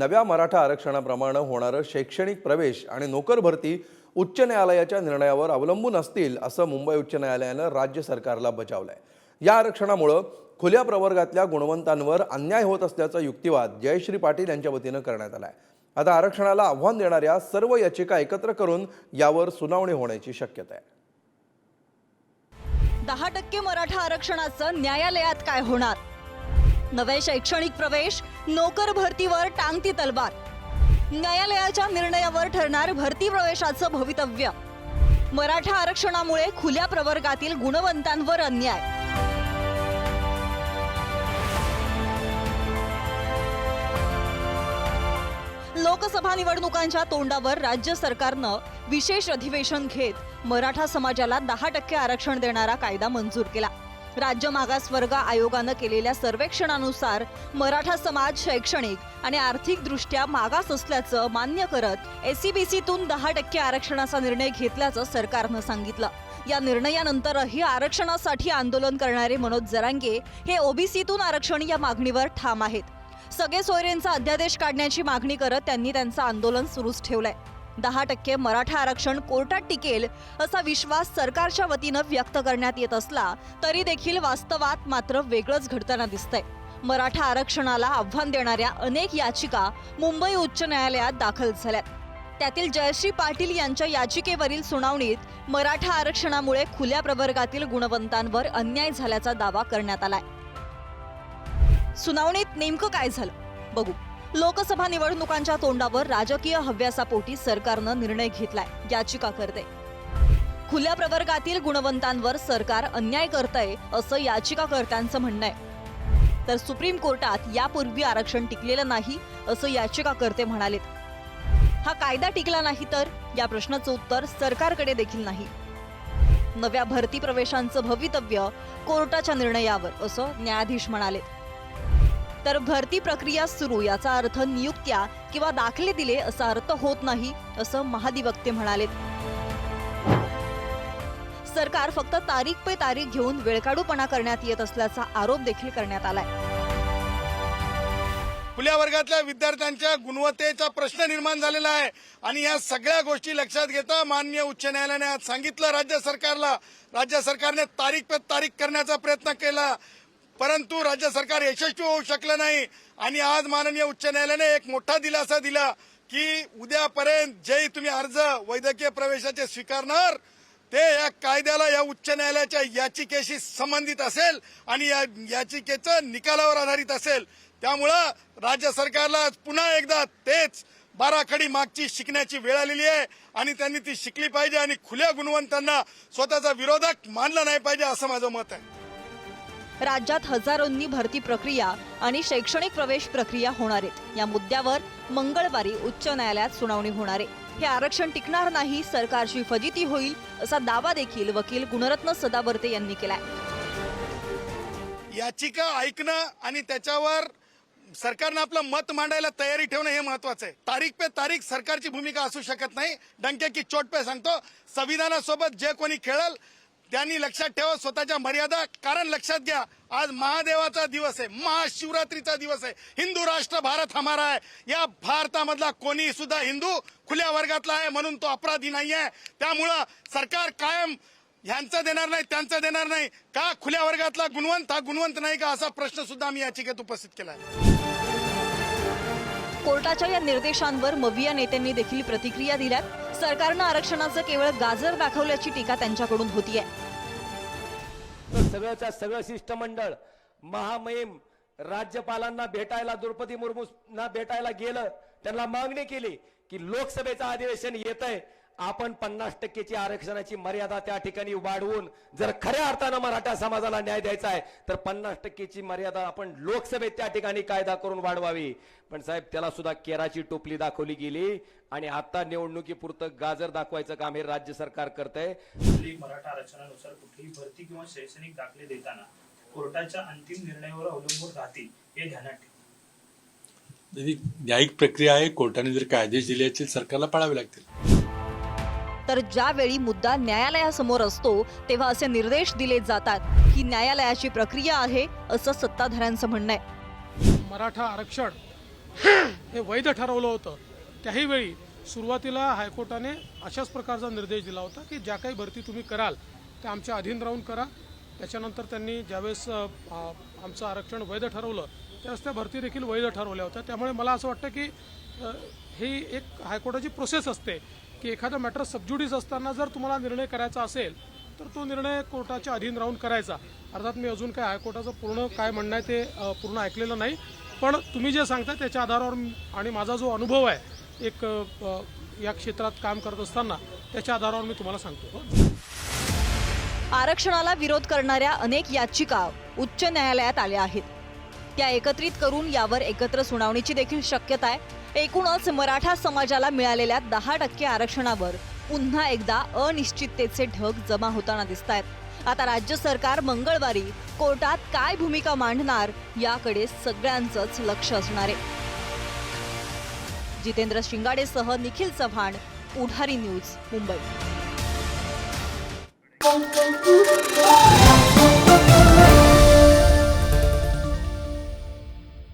नव्या मराठा आरक्षणाप्रमाणे होणारं शैक्षणिक प्रवेश आणि नोकर भरती उच्च न्यायालयाच्या निर्णयावर अवलंबून असतील असं मुंबई उच्च न्यायालयानं राज्य सरकारला बजावलंय. या आरक्षणामुळं खुल्या प्रवर्गातल्या गुणवंतांवर अन्याय होत असल्याचा युक्तिवाद जयश्री पाटील यांच्या वतीनं करण्यात आलाय. आता आरक्षणाला आव्हान देणाऱ्या सर्व याचिका एकत्र करून यावर सुनावणी होण्याची शक्यता आहे. दहा टक्के मराठा आरक्षणाचं न्यायालयात काय होणार? नवे शैक्षणिक प्रवेश नोकर भरतीवर टांगती तलवार. न्यायालयाच्या निर्णयावर ठरणार भरती प्रवेशाचं भवितव्य. मराठा आरक्षणामुळे खुल्या प्रवर्गातील गुणवंतांवर अन्याय. लोकसभा निवडणुकांच्या तोंडावर राज्य सरकारनं विशेष अधिवेशन घेत मराठा समाजाला दहा टक्के आरक्षण देणारा कायदा मंजूर केला. राज्य मागासवर्ग आयोगानं केलेल्या सर्वेक्षणानुसार मराठा समाज शैक्षणिक आणि आर्थिकदृष्ट्या मागास असल्याचं मान्य करत एसीबीसीतून दहा टक्के आरक्षणाचा निर्णय घेतल्याचं सरकारनं सांगितलं. या निर्णयानंतरही आरक्षणासाठी आंदोलन करणारे मनोज जरांगे हे ओबीसीतून आरक्षण या मागणीवर ठाम आहेत. सगळे सोयरेंचा अध्यादेश काढण्याची मागणी करत त्यांनी त्यांचं आंदोलन सुरूच ठेवलंय. दहा टक्के मराठा आरक्षण कोर्टात टिकेल असा विश्वास सरकारच्या वतीनं व्यक्त करण्यात येत असला तरी देखील वास्तवात मात्र वेगळंच घडताना दिसतंय. मराठा आरक्षणाला आव्हान देणाऱ्या अनेक याचिका मुंबई उच्च न्यायालयात दाखल झाल्यात. त्यातील जयश्री पाटील यांच्या याचिकेवरील सुनावणीत मराठा आरक्षणामुळे खुल्या प्रवर्गातील गुणवंतांवर अन्याय झाल्याचा दावा करण्यात आलाय. सुनावणीत नेमकं काय झालं? बघू. लोकसभा निवडणुकांच्या तोंडावर राजकीय हव्यासापोटी सरकारनं निर्णय घेतलाय याचिका करते. खुल्या प्रवर्गातील गुणवंतांवर सरकार अन्याय करतंय असं याचिकाकर्त्यांचं म्हणणं आहे. तर सुप्रीम कोर्टात यापूर्वी आरक्षण टिकलेलं नाही असं याचिकाकर्ते म्हणालेत. हा कायदा टिकला नाही तर? या प्रश्नाचं उत्तर सरकारकडे देखील नाही. नव्या भरती प्रवेशांचं भवितव्य कोर्टाच्या निर्णयावर असं न्यायाधीश म्हणाले तर भरती प्रक्रिया सुरू याचा अर्थ नियुक्त्या किंवा दाखले दिले असा अर्थ होत नाही असं महाधिवक्ते म्हणाले सरकार फक्त तारीख पे तारीख घेऊन वेळकाडूपणा करण्यात येत असल्याचा आरोप देखील करण्यात आलाय. खुल्या वर्गातल्या विद्यार्थ्यांच्या गुणवत्तेचा प्रश्न निर्माण झालेला आहे आणि या सगळ्या गोष्टी लक्षात घेता माननीय उच्च न्यायालयाने आज सांगितलं राज्य सरकारला. राज्य सरकारने तारीख पे तारीख करण्याचा प्रयत्न केला. परंतु राज्य सरकार यशस्वी होऊ शकलं नाही. आणि आज माननीय उच्च न्यायालयाने एक मोठा दिलासा दिला की उद्यापर्यंत जे तुम्ही अर्ज वैद्यकीय प्रवेशाचे स्वीकारणार ते या कायद्याला या उच्च न्यायालयाच्या याचिकेशी संबंधित असेल आणि या याचिकेचं निकालावर आधारित असेल. त्यामुळं राज्य सरकारला पुन्हा एकदा तेच बाराखडी मागची शिकण्याची वेळ आलेली आहे आणि त्यांनी ती शिकली पाहिजे आणि खुल्या गुणवंतांना स्वतःचा विरोधक मानला नाही पाहिजे असं माझं मत आहे. राज्यात हजारोंनी भरती प्रक्रिया आणि शैक्षणिक प्रवेश प्रक्रिया होणार आहेत. या मुद्द्यावर मंगळवारी उच्च न्यायालयात सुनावणी होणार आहे. हे आरक्षण टिकणार नाही सरकारची फजिती होईल असा दावा देखील वकील गुणरत्न सदावर्ते यांनी केलाय. याचिका ऐकणं आणि त्याच्यावर सरकारनं आपलं मत मांडायला तयारी ठेवणं हे महत्वाचं आहे. तारीख पे तारीख सरकारची भूमिका असू शकत नाही. डंके की चोट पे सांगतो. संविधानासोबत जे कोणी खेळल त्यांनी लक्षात ठेवा स्वतःच्या मर्यादा. कारण लक्षात घ्या आज महादेवाचा दिवस आहे महाशिवरात्रीचा दिवस आहे. हिंदू राष्ट्र भारत हमारा आहे या भारतामधला कोणी सुद्धा हिंदू खुल्या वर्गातला आहे म्हणून तो अपराधी नाही आहे. त्यामुळं सरकार कायम ह्यांचं देणार नाही त्यांचं देणार नाही. का खुल्या वर्गातला गुणवंत हा गुणवंत नाही का असा प्रश्न सुद्धा आम्ही याचिकेत उपस्थित केला आहे. कोर्टाच्या या निर्देशांवर मविया नेत्यांनी देखील प्रतिक्रिया दिल्यात. सरकारनं आरक्षणाचं केवळ गाजर दाखवल्याची टीका त्यांच्याकडून होतीये. तर सगळंच्या सगळं शिष्टमंडळ महामहिम राज्यपालांना भेटायला द्रौपदी मुर्मूंना भेटायला गेलं. त्यांना मागणी केली की लोकसभेचं अधिवेशन येत आहे आपण पन्नास टक्केची आरक्षणाची मर्यादा त्या ठिकाणी वाढवून जर खऱ्या अर्थानं मराठा समाजाला न्याय द्यायचा आहे तर पन्नास टक्केची मर्यादा आपण लोकसभेत त्या ठिकाणी कायदा करून वाढवावी. पण साहेब त्याला सुद्धा केराची टोपली दाखवली गेली आणि आता निवडणुकीपुरतं गाजर दाखवायचं काम हे राज्य सरकार करतंय. मुस्लिम मराठा आरक्षणानुसार कुठलीही भरती किंवा शैक्षणिक दाखले देताना कोर्टाच्या अंतिम निर्णयावर अवलंबून राहतील हे ध्यानात ठेवा. न्यायिक प्रक्रिया आहे. कोर्टाने जर काय आदेश दिले असतील सरकारला पाळावे लागतील. तर ज्यावेळी मुद्दा न्यायालयासमोर असतो तेव्हा असे निर्देश दिले जातात ही न्यायालयाची प्रक्रिया आहे असं सत्ताधाऱ्यांचं म्हणणं आहे. मराठा आरक्षण हे वैध ठरवलं होतं. त्याही वेळी सुरुवातीला हायकोर्टाने अशाच प्रकारचा निर्देश दिला होता की ज्या काही भरती तुम्ही कराल त्या आमच्या अधीन राहून करा. त्याच्यानंतर त्यांनी ज्यावेळेस आमचं आरक्षण वैध ठरवलं त्यावेळेस त्या भरती देखील वैध ठरवल्या होत्या. त्यामुळे मला असं वाटतं की ही एक हायकोर्टाची प्रोसेस असते की एखादा मॅटर सबज्युडीस असताना जर तुम्हाला निर्णय करायचा असेल तर तो निर्णय कोर्टाच्या अधीन राहून करायचा. अर्थात मी अजून काय हायकोर्टाचं पूर्ण काय म्हणणं आहे ते पूर्ण ऐकलेलं नाही. पण तुम्ही जे सांगता त्याच्या आधारावर आणि माझा जो अनुभव आहे एक या क्षेत्रात काम करत असताना त्याच्या आधारावर मी तुम्हाला सांगतो. आरक्षणाला विरोध करणाऱ्या अनेक याचिका उच्च न्यायालयात आल्या आहेत. त्या एकत्रित करून यावर एकत्र सुनावणीची देखील शक्यता आहे. एकूणच मराठा समाजाला मिळालेल्या दहा टक्के आरक्षणावर पुन्हा एकदा अनिश्चिततेचे ढग जमा होताना दिसत आहेत आता राज्य सरकार मंगळवारी कोर्टात काय भूमिका मांडणार याकडे सगळ्यांचंच लक्ष असणार आहे. जितेंद्र शिंगाडेसह निखिल चव्हाण पुढारी न्यूज मुंबई.